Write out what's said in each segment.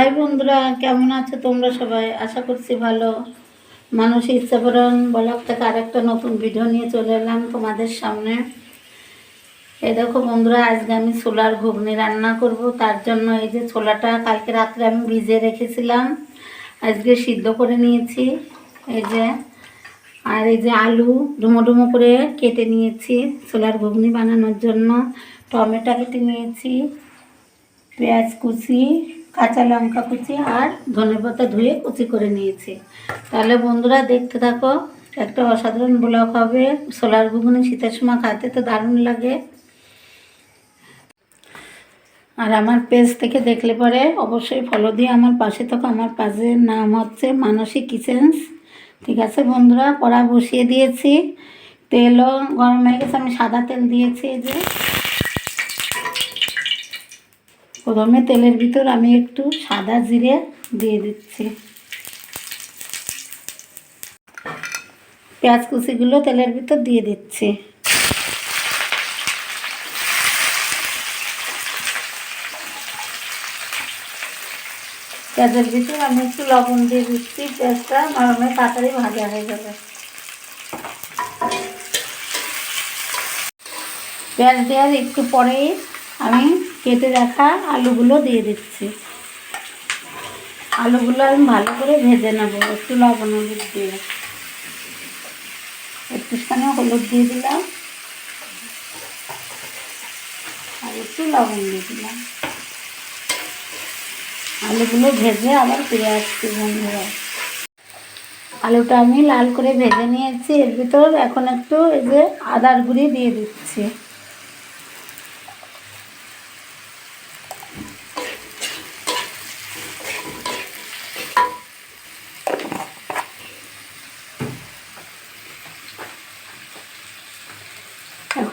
High বন্ধুরা, কেমন আছো তোমরা সবাই? আশা করছি ভালো। মানুষ ইচ্ছাপরণ ব্লগ থেকে আরেকটা নতুন ভিডিও নিয়ে চলে এলাম তোমাদের সামনে। এই দেখো বন্ধুরা, আজকে আমি ছোলার ঘুগনি রান্না করব। তার জন্য এই যে ছোলাটা কালকে রাত্রে আমি ভিজিয়ে রেখেছিলাম। আজকে সিদ্ধ করে নিয়েছি। এই যে, আর এই যে আলু ডুমো ডুমো করে কেটে নিয়েছি ছোলার ঘুগনি বানানোর জন্য। টমেটো কেটে নিয়েছি, পেঁয়াজ কুচি কাঁচা লঙ্কা কুচি আর ধনেপাতা ধুয়ে কুচি করে নিয়েছি। তাহলে বন্ধুরা দেখতে থাকো, একটা অসাধারণ ব্লক হবে। সোলার ঘুগনি শীতের সময় খাতে তো দারুণ লাগে। আর আমার পেজ থেকে দেখলে পরে অবশ্যই ফলো দিয়ে আমার পাশে থাকো। আমার পাশের নাম হচ্ছে মানসী কিচেন্স ঠিক আছে বন্ধুরা, কড়া বসিয়ে দিয়েছি। তেলও গরম হয়ে গেছে, আমি সাদা তেল দিয়েছি যে। প্রথমে তেলের ভিতর আমি একটু সাদা জিরে দিয়ে দিচ্ছি। পেঁয়াজ কুচিগুলো তেলের ভিতর দিয়ে দিচ্ছি। পেঁয়াজের ভিতর আমি একটু লবণ দিয়ে দিচ্ছি, পেঁয়াজটা নরমে তাড়াতাড়ি ভাজা হয়ে যাবে। পেঁয়াজ দেওয়ার একটু পরেই আমি কেটে রাখা আলুগুলো দিয়ে দিচ্ছি। আলুগুলো আমি ভালো করে ভেজে নেব, একটু লবণ হলুদ দিয়ে। একটুখানি হলুদ দিয়ে দিলাম। আর একটু লবণ দিয়ে দিলাম। আলুগুলো ভেজে আবার ফিরে আসছি বন্ধুরা। আলুটা আমি লাল করে ভেজে নিয়েছি, এর ভিতর এখন একটু এই যে আদার গুঁড়ি দিয়ে দিচ্ছি।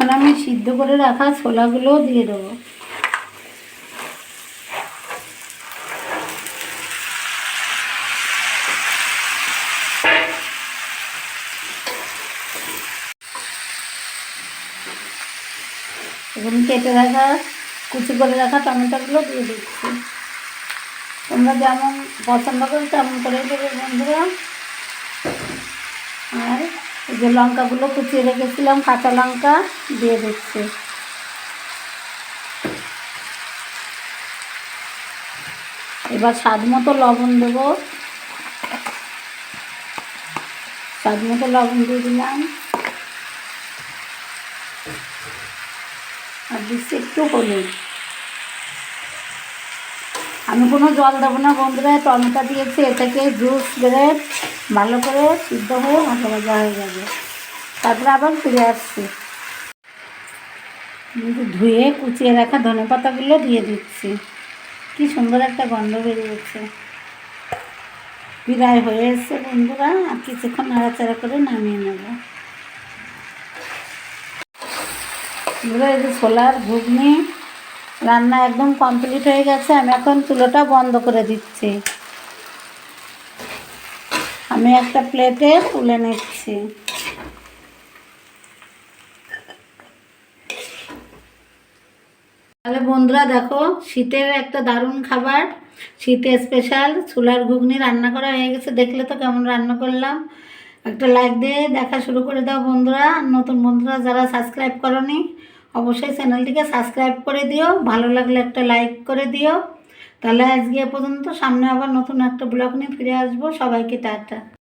এখন আমি সিদ্ধ করে রাখা ছোলাগুলো দিয়ে দেবো। এবং কেটে রাখা, কুচি করে রাখা টমেটোগুলো দিয়ে দিচ্ছি। তোমরা যেমন পছন্দ করো তেমন করে দেবে বন্ধুরা। যে লঙ্কাগুলো কুচিয়ে রেখেছিলাম, কাঁচা লঙ্কা দিয়ে দিচ্ছি। এবার স্বাদ মতো লবণ দেবো। স্বাদ মতো লবণ দিয়ে দিলাম। আর দিচ্ছি একটু হলুদ। আমি কোনো জল দেবো না, বন্ধুরা, টমেটো দিয়েছি, এটাকে জুস বেড়ে ভালো করে সিদ্ধ হয়ে ভাজা ভাজা হয়ে যাবে। তারপরে আবার ফিরে আসছি। ধুয়ে কুচিয়ে রাখা ধনে পাতাগুলো দিয়ে দিচ্ছি। কি সুন্দর একটা গন্ধ বেরিয়েছে। বিদায় হয়ে এসছে বন্ধুরা, আর কিছুক্ষণ নাড়াচাড়া করে নামিয়ে নেব। বন্ধুরা, এই যে ছোলার ঘুগনি রান্না একদম কমপ্লিট হয়ে গেছে, আমি এখন চুলোটা বন্ধ করে দিচ্ছি। আমি একটা প্লেটে তুলে নিচ্ছি। তাহলে বন্ধুরা দেখো, শীতের একটা দারুণ খাবার। শীতে স্পেশাল চুলার ঘুগনি রান্না করা হয়ে গেছে, দেখলে তো কেমন রান্না করলাম। একটা লাইক দিয়ে দেখা শুরু করে দাও বন্ধুরা। নতুন বন্ধুরা যারা সাবস্ক্রাইব করনি অবশ্যই চ্যানেলটিকে সাবস্ক্রাইব করে দিও, ভালো লাগলে একটা লাইক করে দিও। তাহলে আজকে এ পর্যন্ত, সামনে আবার নতুন একটা ব্লগ নিয়ে ফিরে আসব। সবাইকে টাটা।